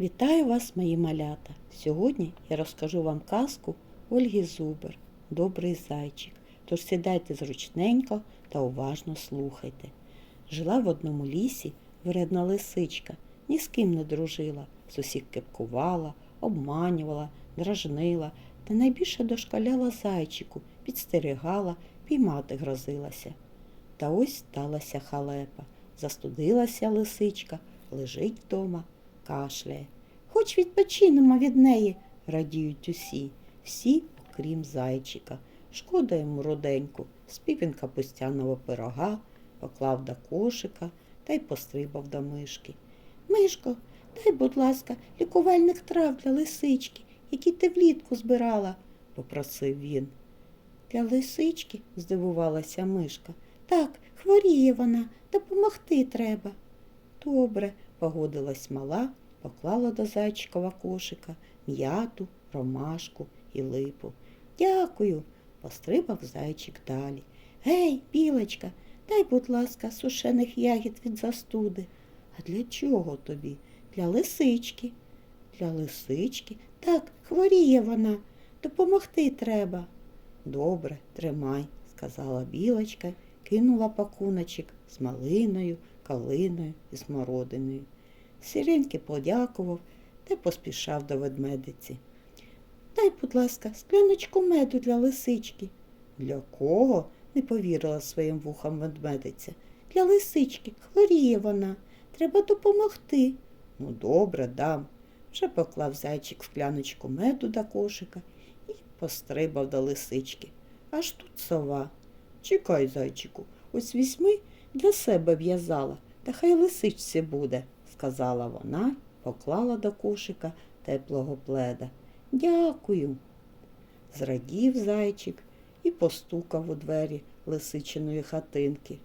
Вітаю вас, мої малята! Сьогодні я розкажу вам казку Ольги Зубер Добрий зайчик. Тож сідайте зручненько та уважно слухайте. Жила в одному лісі вредна лисичка, ні з ким не дружила, з усіх кепкувала, обманювала, дражнила та найбільше дошкаляла зайчику, підстерігала, піймати грозилася. Та ось сталася халепа. Застудилася лисичка, лежить вдома, кашляє. Хоч відпочинемо від неї, радіють усі, всі, окрім зайчика. Шкода йому руденьку, спів він капустяного пирога, поклав до кошика та й пострибав до мишки. Мишко, дай, будь ласка, лікувальних трав для лисички, які ти влітку збирала, попросив він. Для лисички, здивувалася мишка. Так, хворіє вона, допомогти треба. Добре, погодилась мала, поклала до зайчикова кошика м'яту, ромашку і липу. Дякую, пострибав зайчик далі. Гей, білочка, дай, будь ласка, сушених ягід від застуди. А для чого тобі? Для лисички. Для лисички? Так, хворіє вона. Допомогти треба. Добре, тримай, сказала білочка, кинула пакуночок з малиною, калиною і смородиною. Сіренький подякував та поспішав до ведмедиці. Дай, будь ласка, скляночку меду для лисички. Для кого? не повірила своїм вухам ведмедиця. Для лисички, хворіє вона. Треба допомогти. Ну, добре, дам. Вже поклав зайчик скляночку меду до кошика і пострибав до лисички. Аж тут сова. Чекай, зайчику, ось візьми для себе в'язала, та хай лисичці буде, сказала вона, поклала до кошика теплого пледа. Дякую. Зрадів зайчик і постукав у двері лисичиної хатинки.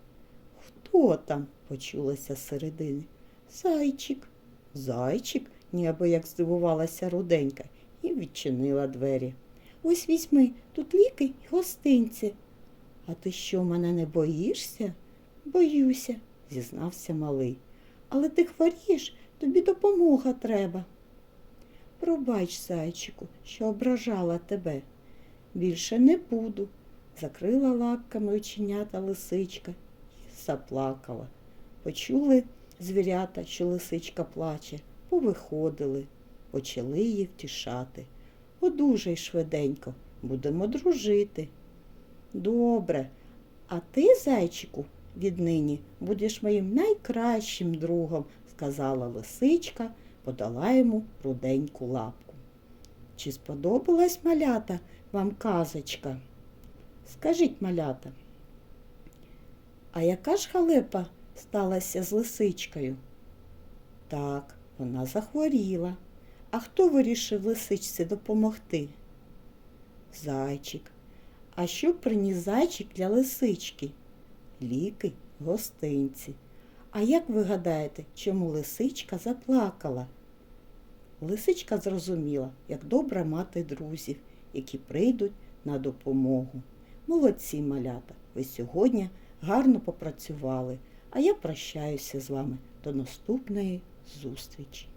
Хто там? почулося середини. Зайчик. Зайчик, ніби як здивувалася руденька, і відчинила двері. Ось візьми, тут ліки й гостинці. А ти що, мене не боїшся? Боюся, зізнався малий. Але ти хворієш, тобі допомога треба. Пробач, зайчику, що ображала тебе. Більше не буду, закрила лапками оченята лисичка і заплакала. Почули звірята, що лисичка плаче, повиходили, почали її втішати. Одужай швиденько, будемо дружити. Добре, а ти, зайчику, віднині будеш моїм найкращим другом, сказала лисичка, подала йому руденьку лапку. Чи сподобалась малята вам казочка? Скажіть, малята, а яка ж халепа сталася з лисичкою? Так, вона захворіла. А хто вирішив лисичці допомогти? Зайчик. А що приніс зайчик для лисички? Ліки, гостинці. А як ви гадаєте, чому лисичка заплакала? Лисичка зрозуміла, як добре мати друзів, які прийдуть на допомогу. Молодці малята, ви сьогодні гарно попрацювали, а я прощаюся з вами до наступної зустрічі.